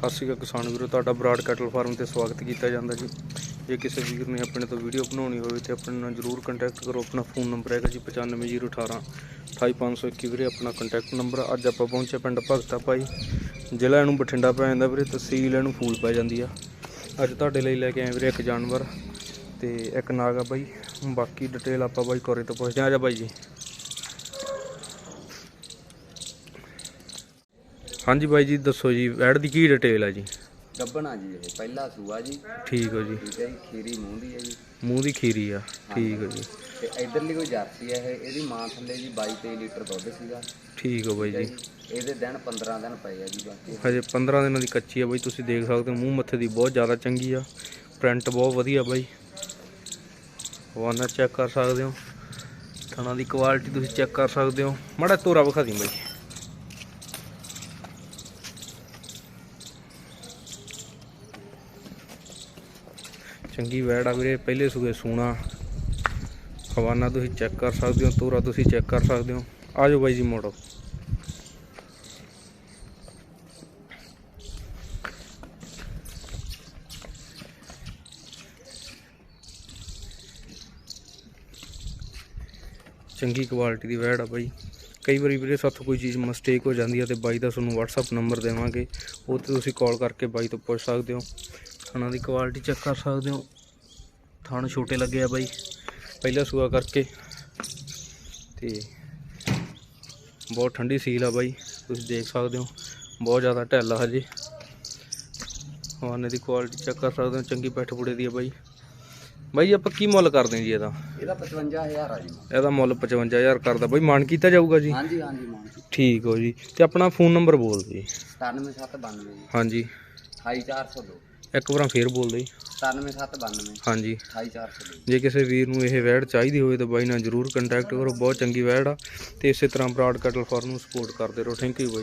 ਸਤਿ ਸ਼੍ਰੀ ਅਕਾਲ ਕਿਸਾਨ ਵੀਰੋ, ਤੁਹਾਡਾ ਬਰਾਡ ਕੈਟਲ ਫਾਰਮ ਤੇ ਸਵਾਗਤ ਕੀਤਾ ਜਾਂਦਾ ਜੀ। ਜੇ ਕਿਸੇ ਵੀਰ ਨੇ ਆਪਣੇ ਤੋਂ ਵੀਡੀਓ ਬਣਾਉਣੀ ਹੋਵੇ ਤੇ ਆਪਣੇ ਨਾਲ ਜਰੂਰ ਕੰਟੈਕਟ ਕਰੋ, ਆਪਣਾ ਫੋਨ ਨੰਬਰ ਹੈਗਾ ਜੀ 95018 28521 ਵੀਰੇ, ਆਪਣਾ ਕੰਟੈਕਟ ਨੰਬਰ ਅੱਜ ਆਪਾਂ ਪਹੁੰਚੇ ਪਿੰਡ ਭਗਤਾ ਭਾਈ, ਜ਼ਿਲ੍ਹਾ ਇਹਨੂੰ ਬਠਿੰਡਾ ਪੈ ਜਾਂਦਾ ਵੀਰੇ ਤਹਿਸੀਲ ਇਹਨੂੰ ਫੂਲ ਪੈ ਜਾਂਦੀ ਆ। ਅੱਜ ਤੁਹਾਡੇ ਲਈ ਲੈ ਕੇ ਆਏ ਵੀਰੇ ਇੱਕ ਜਾਨਵਰ ਤੇ ਇੱਕ ਨਾਗ ਆ ਬਾਈ। ਬਾਕੀ ਡਿਟੇਲ ਆਪਾਂ ਬਾਈ ਕੋਰੇ ਤੋਂ ਪੁੱਛਦੇ ਆ। ਆ ਜਾ ਬਾਈ ਜੀ। ਹਾਂਜੀ ਬਾਈ ਜੀ ਦੱਸੋ ਜੀ ਐਡ ਦੀ ਕੀ ਡਿਟੇਲ ਹੈ ਜੀ? ਗੱਬਣਾ ਜੀ ਇਹ ਪਹਿਲਾ ਸੂਆ ਜੀ। ਠੀਕ ਹੋ ਜੀ। ਠੀਕ ਹੈ ਜੀ ਖੀਰੀ ਮੂੰਹ ਦੀ ਹੈ ਜੀ। ਮੂੰਹ ਦੀ ਖੀਰੀ ਆ ਠੀਕ ਹੋ ਜੀ। ਤੇ ਇਧਰਲੀ ਕੋਈ ਜਰਸੀ ਹੈ ਇਹ ਇਹਦੀ ਮਾਂ ਥੱਲੇ ਜੀ 22 23 ਲੀਟਰ ਦੁੱਧ ਸੀਗਾ। ਠੀਕ ਹੋ ਬਾਈ ਜੀ। ਜੀ ਇਹਦੇ ਦਿਨ 15 ਦਿਨ ਪਏ ਆ ਜੀ ਬਾਕੀ। ਹਜੇ 15 ਦਿਨਾਂ ਦੀ ਕੱਚੀ ਆ ਬਾਈ ਤੁਸੀਂ ਦੇਖ ਸਕਦੇ ਹੋ ਮੂੰਹ ਮੱਥੇ ਦੀ ਬਹੁਤ ਜ਼ਿਆਦਾ ਚੰਗੀ ਆ। ਪ੍ਰਿੰਟ ਬਹੁਤ ਵਧੀਆ ਬਾਈ। ਵਾਨਾ ਚੈੱਕ ਕਰ ਸਕਦੇ ਹੋ। ਥਣਾ ਦੀ ਕੁਆਲਿਟੀ ਤੁਸੀਂ ਚੈੱਕ ਕਰ ਸਕਦੇ ਹੋ। ਮਾੜਾ ਤੋਰਾ ਵਿਖਾ ਦੀ ਬਾਈ। ਚੰਗੀ ਵੈੜ ਆ ਵੀਰੇ, ਪਹਿਲੇ ਸੂਏ ਸੂਣਾ। ਖਵਾਨਾ ਤੁਸੀਂ ਚੈੱਕ ਕਰ ਸਕਦੇ ਹੋ, ਤੋਰਾ ਤੁਸੀਂ ਚੈੱਕ ਕਰ ਸਕਦੇ ਹੋ। ਆ ਜਾਓ ਬਾਈ ਜੀ ਮੋੜੋ। ਚੰਗੀ ਕੁਆਲਿਟੀ ਦੀ ਵੈੜ ਆ ਬਾਈ। ਕਈ ਵਾਰੀ ਵੀਰੇ ਸਾਥੋਂ ਕੋਈ ਚੀਜ਼ ਮਿਸਟੇਕ ਹੋ ਜਾਂਦੀ ਹੈ ਤੇ ਬਾਈ ਦਾ ਤੁਹਾਨੂੰ WhatsApp ਨੰਬਰ ਦੇਵਾਂਗੇ। ਉਹ ਤੇ ਤੁਸੀਂ ਕਾਲ ਕਰਕੇ ਬਾਈ ਤੋਂ ਪੁੱਛ ਸਕਦੇ ਹੋ। ਥਾਣਾ ਦੀ ਕੁਆਲਿਟੀ ਚੈੱਕ ਕਰ ਸਕਦੇ ਹੋ। ਥਣ ਛੋਟੇ ਲੱਗੇ ਆ ਬਾਈ। ਪਹਿਲਾ ਸੂਆ ਕਰਕੇ। ਤੇ ਬਹੁਤ ਠੰਡੀ ਸੀਲ ਆ ਬਾਈ। ਤੁਸੀਂ ਦੇਖ ਸਕਦੇ ਹੋ। ਬਹੁਤ ਜ਼ਿਆਦਾ ਢਿੱਲ ਆ ਹਜੇ। ਹਵਾਨੇ ਦੀ ਕੁਆਲਿਟੀ ਚੈੱਕ ਕਰ ਸਕਦੇ ਹੋ। ਚੰਗੀ ਪੈਠ ਪੁੜੇ ਦੀ ਆ ਬਾਈ। ਬਾਈ ਆਪਾਂ ਕੀ ਮੁੱਲ ਕਰਦੇ ਹਾਂ ਜੀ ਇਹਦਾ? ਇਹਦਾ 55000 ਆ ਜੀ। ਇਹਦਾ ਮੁੱਲ 55000 ਕਰਦਾ। ਬਾਈ ਮਾਨ ਕੀਤਾ ਜਾਊਗਾ ਜੀ? ਹਾਂਜੀ ਹਾਂਜੀ ਮਾਂ ਜੀ ਠੀਕ ਹੋ ਜੀ। ਤੇ ਆਪਣਾ ਫੋਨ ਨੰਬਰ ਬੋਲ ਦਿਓ ਜੀ। 97792 ਜੀ ਹਾਂਜੀ। 28402 ਇੱਕ ਵਾਰ ਫੇਰ ਬੋਲ ਦਿਓ ਜੀ 97792 ਹਾਂਜੀ। 28402 ਜੇ ਕਿਸੇ ਵੀਰ ਨੂੰ ਇਹ ਵੈੜ ਚਾਹੀਦੀ ਹੋਵੇ ਤਾਂ ਬਾਈ ਨਾਲ ਜਰੂਰ ਕੰਟੈਕਟ ਕਰੋ ਬਹੁਤ ਚੰਗੀ ਵੈੜ ਆ ਤੇ ਇਸੇ ਤਰ੍ਹਾਂ ਬਰਾਡ ਕਟਲ ਫਾਰਮ ਨੂੰ ਸਪੋਰਟ ਕਰਦੇ ਰਹੋ। Thank you bye.